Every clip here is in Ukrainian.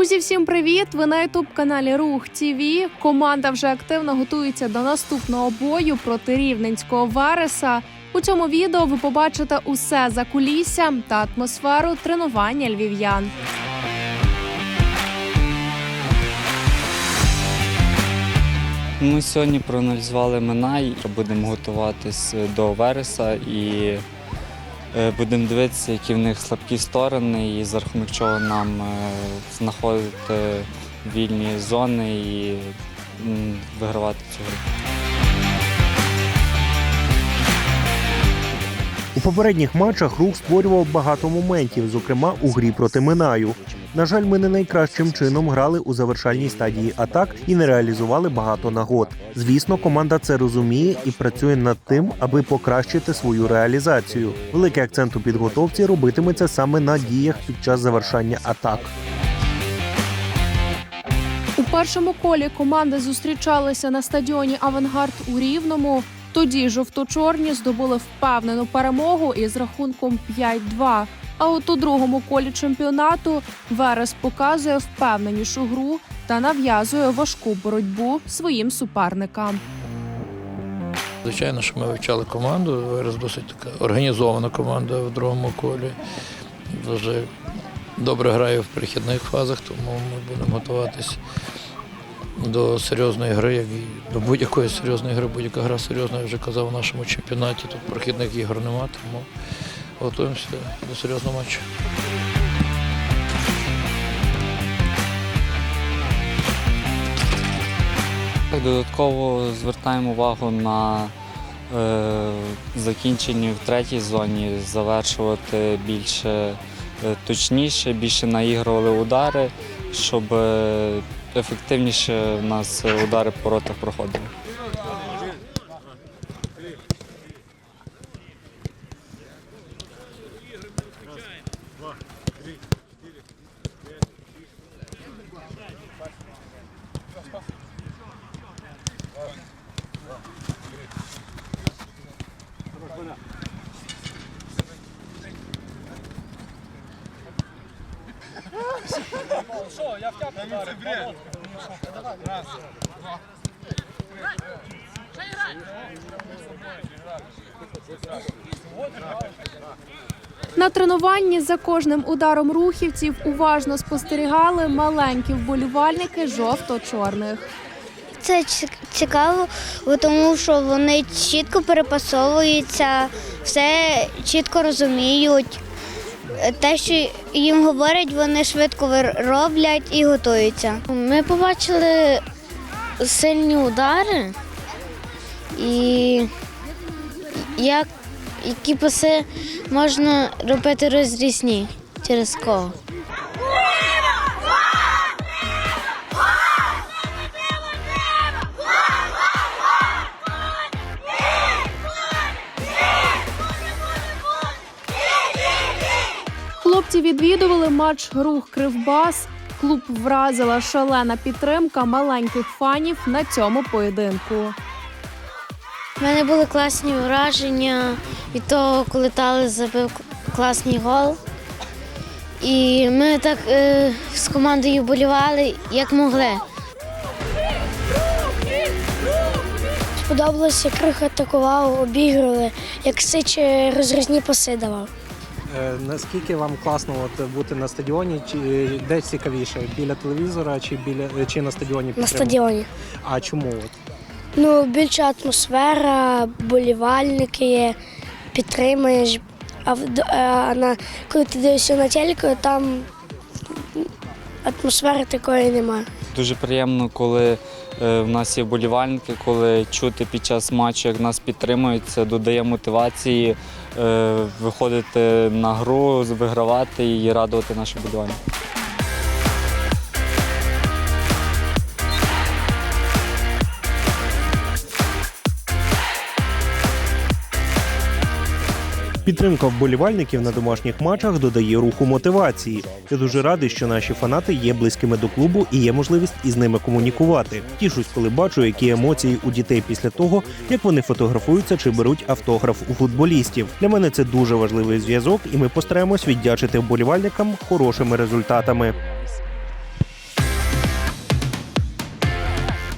Друзі, всім привіт! Ви на ютуб каналі Рух ТІВІ. Команда вже активно готується до наступного бою проти рівненського Вереса. У цьому відео ви побачите усе за кулісся та атмосферу тренування львів'ян. Ми сьогодні проаналізували Минай, будемо готуватись до вереса і будемо дивитися, які в них слабкі сторони, і за рахунок чого нам е, знаходити вільні зони і вигравати цю гру. У попередніх матчах рух створював багато моментів, зокрема у грі проти Минаю. На жаль, ми не найкращим чином грали у завершальній стадії атак і не реалізували багато нагод. Звісно, команда це розуміє і працює над тим, аби покращити свою реалізацію. Великий акцент у підготовці робитиметься саме на діях під час завершання атак. У першому колі команди зустрічалися на стадіоні Авангард у Рівному. Тоді жовто-чорні здобули впевнену перемогу із рахунком 5-2. А от у другому колі чемпіонату Верес показує впевненішу гру та нав'язує важку боротьбу своїм суперникам. Звичайно, що ми вивчали команду. Верес досить така організована команда в другому колі. Дуже добре грає в перехідних фазах, тому ми будемо готуватись до серйозної гри, як і до будь-якої серйозної гри, будь-яка гра серйозна, я вже казав у нашому чемпіонаті. Тут прохідних ігор немає, тому готуємося до серйозного матчу. Додатково звертаємо увагу на е, закінчення в третій зоні, завершувати більше е, точніше, більше наігрували удари, щоб е, ефективніше у нас удари по воротах проходили. На тренуванні за кожним ударом рухівців уважно спостерігали маленькі вболівальники жовто-чорних. Це цікаво, тому що вони чітко перепасовуються, все чітко розуміють. Те, що їм говорять, вони швидко роблять і готуються. Ми побачили сильні удари і як, які паси можна робити розрізні через кого. Хлопці відвідували матч рух Кривбас. Клуб вразила шалена підтримка маленьких фанів на цьому поєдинку. У мене були класні враження від того, коли Талес забив класний гол. І ми так е, з командою болівали, як могли. Сподобалося, як Крих атакував, обігрували, як Сич е, розрізні паси давав. Е, Наскільки вам класно от бути на стадіоні? Чи де цікавіше? Біля телевізора чи біля чи на стадіоні? На стадіоні. А чому? От? Ну, більша атмосфера, болівальники є, підтримуєш. А, в- а на, коли ти дивишся на телеку, там атмосфери такої немає. Дуже приємно, коли е, в нас є болівальники, коли чути під час матчу, як нас підтримують, це додає мотивації е, виходити на гру, вигравати і радувати наші болівальників. Підтримка вболівальників на домашніх матчах додає руху мотивації. Я дуже радий, що наші фанати є близькими до клубу і є можливість із ними комунікувати. Тішусь, коли бачу, які емоції у дітей після того, як вони фотографуються чи беруть автограф у футболістів. Для мене це дуже важливий зв'язок, і ми постараємось віддячити вболівальникам хорошими результатами.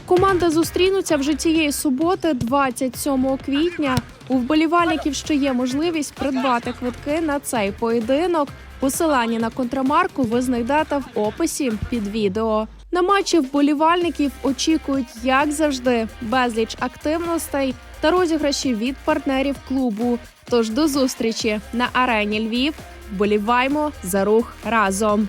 Команда зустрінуться вже цієї суботи, 27 квітня. У вболівальників ще є можливість придбати квитки на цей поєдинок. Посилання на контрамарку ви знайдете в описі під відео. На матчі вболівальників очікують, як завжди, безліч активностей та розіграші від партнерів клубу. Тож до зустрічі на арені Львів. Вболіваймо за рух разом.